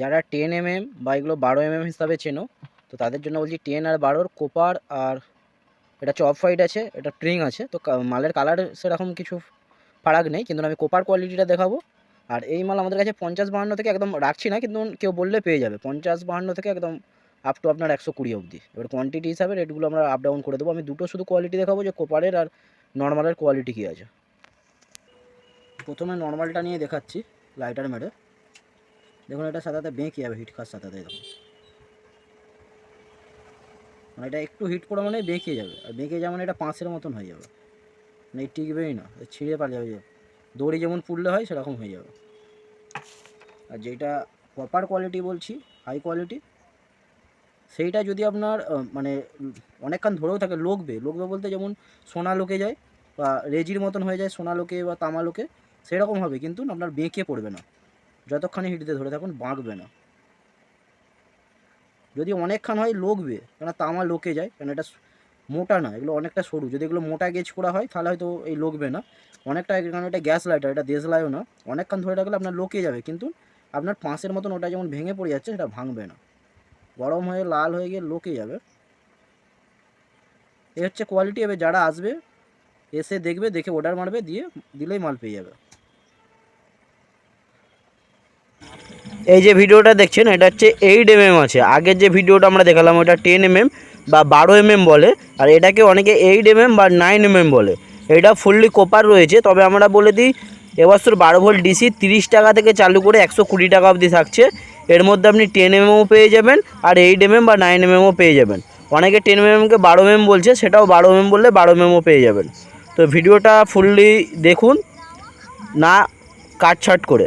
যারা ten MM বা এগুলো বারো এমএম হিসাবে চেনো, তো তাদের জন্য বলছি টেন আর বারোর কোপার আর এটা হচ্ছে অফ হোয়াইট আছে, এটা ট্রিং আছে, তো মালের কালার সেরকম কিছু ফারাক নেই, কিন্তু আমি কোপার কোয়ালিটিটা দেখাবো। আর এই মাল আমাদের কাছে পঞ্চাশ বাহান্ন থেকে একদম রাখছি না, কিন্তু কেউ বললে পেয়ে যাবে। পঞ্চাশ বাহান্ন থেকে একদম আপ টু আপনার একশো কুড়ি অবধি। এবার কোয়ান্টিটি হিসাবে রেটগুলো আমরা আপ ডাউন করে দেবো। আমি দুটো শুধু কোয়ালিটি দেখাবো যে কোপারের আর নর্মালের কোয়ালিটি কী আছে। প্রথমে নর্মালটা নিয়ে দেখাচ্ছি লাইটার মেরে দেখুন, এটা সাথে বেঁকে যাবে হিট খাওয়ার সাথে এরকম মানে এটা একটু হিট পড়া মানে বেঁকে যাবে। আর বেঁকে যাওয়া মানে এটা পাঁচের মতন হয়ে যাবে। মানে টিকবেই না ছিঁড়ে পালিয়ে যাবে দড়ি যেমন পুড়লে হয়, সেরকম হয়ে যাবে। আর যেটা প্রপার কোয়ালিটি বলছি হাই কোয়ালিটি সেইটা যদি আপনার মানে অনেকক্ষণ ধরেও থাকে, লোকবে। লোকবে বলতে যেমন সোনা লোকে যায়, বা রেজির মতন হয়ে যায়, সোনা লোকে বা তামা লোকে, সেরকম হবে। কিন্তু আপনার বেঁকে পড়বে না। যতক্ষণে হিটতে ধরে থাকুন, বাঁকবে না। যদি অনেকক্ষণ হয়, লোকবে, কেন তামা লোকে যায়, কেন এটা মোটা না, এগুলো অনেকটা সরু। যদি এগুলো মোটা গেজ করা হয়, তাহলে হয়তো এই লোকবে না। অনেকটা কারণ এটা গ্যাস লাইটার, এটা দেশ দেশলাইও না। অনেকক্ষণ ধরে রাখলে আপনার লোকে যাবে, কিন্তু আপনার পাঁচের মতন ওটা যেমন ভেঙে পড়ে যাচ্ছে, সেটা ভাঙবে না। গরম হয়ে, লাল হয়ে গিয়ে লোকে যাবে। এই হচ্ছে কোয়ালিটি এবার যারা আসবে, এসে দেখবে, দেখে অর্ডার মারবে, দিয়ে দিলেই মাল পেয়ে যাবে। এই যে ভিডিওটা দেখছেন এটা হচ্ছে এইট এমএম আছে আগের যে ভিডিওটা আমরা দেখালাম ওটা টেন এমএম বা বারো এমএম বলে আর এটাকে অনেকে এইট এমএম বা নাইন এমএম বলে এটা ফুললি কোপার রয়েছে তবে আমরা বলে দিই এবছর বারো ভোল্ট ডিসি তিরিশ টাকা থেকে চালু করে একশো কুড়ি টাকা অবধি থাকছে এর মধ্যে আপনি টেন এমএমও পেয়ে যাবেন আর এইট এমএম বা নাইন এমএমও পেয়ে যাবেন অনেকে টেন এমএমকে বারো এমএম বলছে সেটাও বারো এমএম বললে বারো এমএমও পেয়ে যাবেন তো ভিডিওটা ফুললি দেখুন না কাটছাট করে